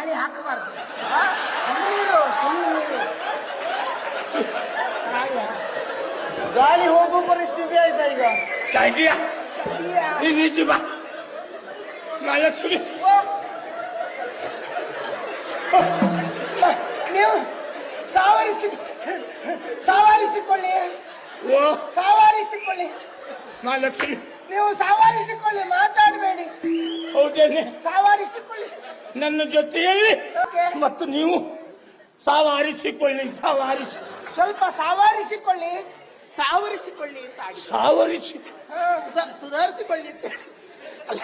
ಗಾಳಿ ಹಾಕಬಾರ್ದು? ನೀರು ನೀರು. ಗಾಳಿ ಹೋಗೋ ಪರಿಸ್ಥಿತಿ ಆಯ್ತಾ ಈಗ? ಸಾಯ್ತೀಯ? ನೀನ್ ಈಚೆ ಬಾ. ಮಹಾಲಕ್ಷ್ಮಿ. ನೀವು ಸಾವರಿಸಿ ಸಾವರಿಸಿಕೊಳ್ಳಿ. ಓ. ಸಾವರಿಸಿಕೊಳ್ಳಿ. ಮಹಾಲಕ್ಷ್ಮಿ ನೀವು ಸಾವರಿಸಿಕೊಳ್ಳಿ ಮಾತಾಡಬೇಡಿ. ಹೌದೇನೆ? ಸಾವರಿಸಿಕೊಳ್ಳಿ. ನನ್ನ ಜೊತೆಯಲ್ಲಿ. ಮತ್ತು ನೀವು ಸಾವಾರಿಸಿಕೊಳ್ಳಿ ಸಾವಾರಿಸಿ. ಸ್ವಲ್ಪ ಸಾವಾರಿಸಿಕೊಳ್ಳಿ ಸಾವರಿಸಿಕೊಳ್ಳಿ ಅಂತ ಆಡಿ ಸಾವರಿಸಿ. ಸುಧಾ- ಸುಧಾರಿಸಿಕೊಳ್ಳಿ ಅಂತ ಹೇಳಿ. ಅಲ್ಲ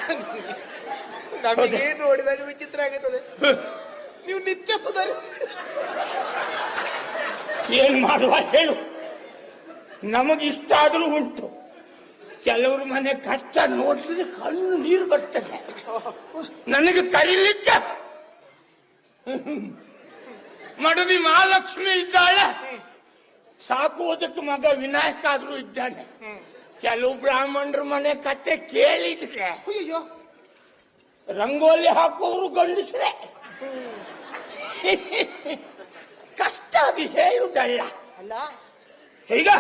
ನಮಗೆ ನೋಡಿದಾಗ ವಿಚಿತ್ರ ಆಗುತ್ತದೆ? ನೀವು ನಿತ್ಯ ಸುಧಾರಿಸಿ. ಏನ್ ಮಾಡುವ ಹೇಳು. ನಮಗಿಷ್ಟ ಆದರೂ ಉಂಟು. ಕೆಲವ್ರ ಮನೆ ಕಷ್ಟ ನೋಡಿದ್ರೆ ಕಣ್ಣು ನೀರು ಬರ್ತದೆ. ನನಗೆ ಕರೀಲಿಕ್ಕೆ. ಮಡದಿ ಮಹಾಲಕ್ಷ್ಮಿ ಇದ್ದಾಳೆ. ಸಾಕುವುದಕ್ಕೆ ಮಗ ವಿನಾಯಕ ಆದ್ರೂ ಇದ್ದಾನೆ. ಕೆಲವು ಬ್ರಾಹ್ಮಣರ ಮನೆ ಕತೆ ಕೇಳಿದ್ರೆ ರಂಗೋಲಿ ಹಾಕುವವರು ಗಂಡಸ್ರೆ. ಕಷ್ಟ ಅದು ಹೇಳುದಲ್ಲ ಅಲ್ಲ. ಈಗ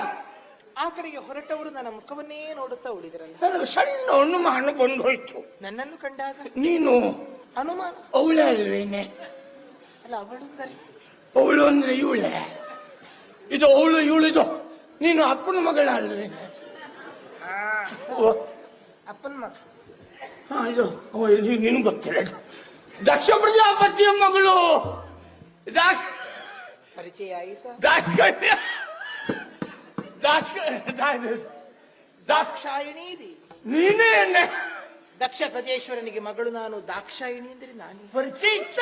ಆ ಕಡೆಗೆ ಹೊರಟವರು ನನ್ನ ಮುಖವನ್ನೇ ನೋಡುತ್ತಾ ಉಳಿದ್ರಲ್ಲ ನನಗೆ ಸಣ್ಣ ಅನುಮಾನ ಬಂದು ಹೋಯ್ತು ನನ್ನನ್ನು ಕಂಡಾಗ? ನೀನು ಅನುಮಾನ? ಅವಳೆ ಅಲ್ವೇನೆ? ಅಲ್ಲ ಅವಳು ಅಂದರೆ? ಅವಳು ಅಂದ್ರೆ ಇವಳೆ? ಇದು ಅವಳು ಇವಳಿದು ನೀನು ಅಪ್ಪನ ಮಗಳ ಅಲ್ವೇನೆ? ಓ, ಅಪ್ಪನ ಮಗ. ಹಾ, ಇದು ನೀನು ಗೊತ್ತಿಲ್ಲ. ಇದು. ದಕ್ಷ ಪ್ರಜಾಪತಿಯ ಮಗಳು. ದಾಸ್ ಪರಿಚಯ ಆಯಿತಾ? ದಾಸ್ ದಾಸ್ ದಾಸ್ ದಾಕ್ಷಾಯಿಣಿ ನೀನೇ ಎಣ್ಣೆ. ದಕ್ಷ ಪ್ರಜೇಶ್ವರನಿಗೆ ಮಗಳು ನಾನು ದಾಕ್ಷಾಯಿಣಿ ಅಂದ್ರೆ ನಾನು. ಪರಿಚಯ ಇತ್ತ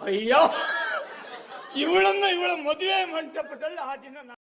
ಅಯ್ಯೋ. ಇವಳನ್ನ ಇವಳ ಮದುವೆ ಮಂಟಪದಲ್ಲಿ ಆ ದಿನ